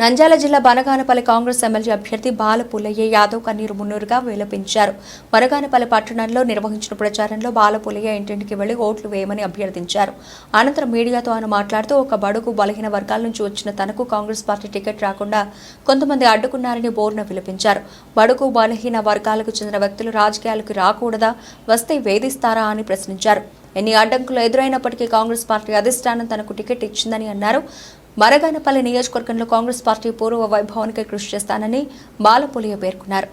నంద్యాల జిల్లా బనగానపల్లి కాంగ్రెస్ ఎమ్మెల్యే అభ్యర్థి బాల పుల్లయ్య యాదవ్ కన్నీరు మున్నూరుగా విలపించారు. బనగానపల్లి పట్టణంలో నిర్వహించిన ప్రచారంలో బాల పుల్లయ్య ఇంటింటికి వెళ్ళి ఓట్లు వేయమని అభ్యర్థించారు. అనంతరం మీడియాతో ఆయన మాట్లాడుతూ ఒక బడుగు బలహీన వర్గాల నుంచి వచ్చిన తనకు కాంగ్రెస్ పార్టీ టికెట్ రాకుండా కొంతమంది అడ్డుకున్నారని బోర్న విలపించారు. బడుగు బలహీన వర్గాలకు చెందిన వ్యక్తులు రాజకీయాలకు రాకూడదా వస్తే వేధిస్తారా అని ప్రశ్నించారు. ఎన్ని అడ్డంకులు ఎదురైనప్పటికీ కాంగ్రెస్ పార్టీ అధిష్టానం తనకు టికెట్ ఇచ్చిందని అన్నారు. మరగానపల్లి నియోజకవర్గంలో కాంగ్రెస్ పార్టీ పూర్వ వైభవానికి కృషి చేస్తానని బాలపులియ పేర్కొన్నారు.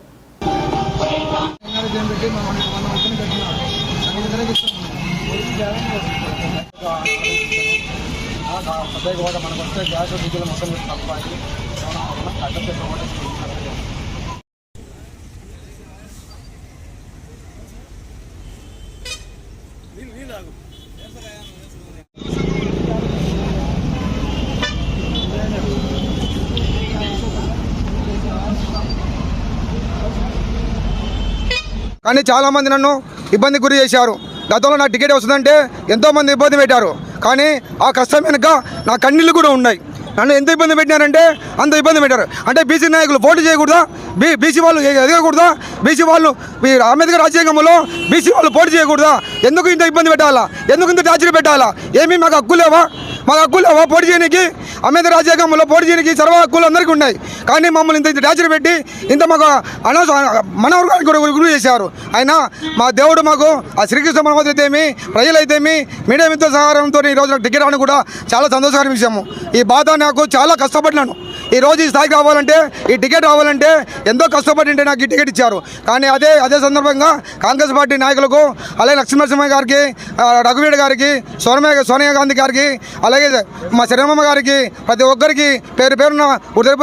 నీళ్ళు కూడా కానీ చాలామంది నన్ను ఇబ్బంది గురి చేశారు. గతంలో నా టికెట్ వస్తుందంటే ఎంతోమంది ఇబ్బంది పెట్టారు. కానీ ఆ కష్టం వెనుక నా కన్నీళ్ళు కూడా ఉన్నాయి. నన్ను ఎంత ఇబ్బంది పెట్టినారంటే అంత ఇబ్బంది పెట్టారు. అంటే బీసీ నాయకులు పోటీ చేయకూడదా? బీ బీసీ వాళ్ళు ఎదగకూడదా? బీసీ వాళ్ళు ఈ అంబేద్కర్ రాజ్యాంగంలో బీసీ వాళ్ళు పోటీ చేయకూడదా? ఎందుకు ఇంత ఇబ్బంది పెట్టాలా? ఎందుకు ఇంత టార్చర్ పెట్టాలా? ఏమీ మాకు హక్కులేవా మాకు హక్కులేవా పోటీ చేయడానికి అంబేద్కర్ రాజ్యాంగంలో పోటీ చేయడానికి సర్వ హక్కులు అందరికీ ఉన్నాయి. కానీ మమ్మల్ని ఇంత ఇంత టార్చర్ పెట్టి ఇంత మాకు అనవసర మన వర్గానికి కూడా గురి చేశారు. అయినా మా దేవుడు మాకు ఆ శ్రీకృష్ణ పరమాత్మ అయితేమి ప్రజలైతేమి మీడియా మిత్ర సహకారంతో ఈ టికెట్ రావడం కూడా చాలా సంతోషకరమైన విషయము. ఈ బాధ నాకు చాలా కష్టపడినాను. ఈ రోజు ఈ స్థాయికి రావాలంటే ఈ టికెట్ రావాలంటే ఎంతో కష్టపడి నాకు ఈ టికెట్ ఇచ్చారు. కానీ అదే అదే సందర్భంగా కాంగ్రెస్ పార్టీ నాయకులకు అలాగే లక్ష్మీనరసింహ గారికి ఆ, రఘువీర్ గారికి సోనియా సోనియా గాంధీ గారికి అలాగే మా శరణమ్మ గారికి ప్రతి ఒక్కరికి పేరు పేరున ఉదయపు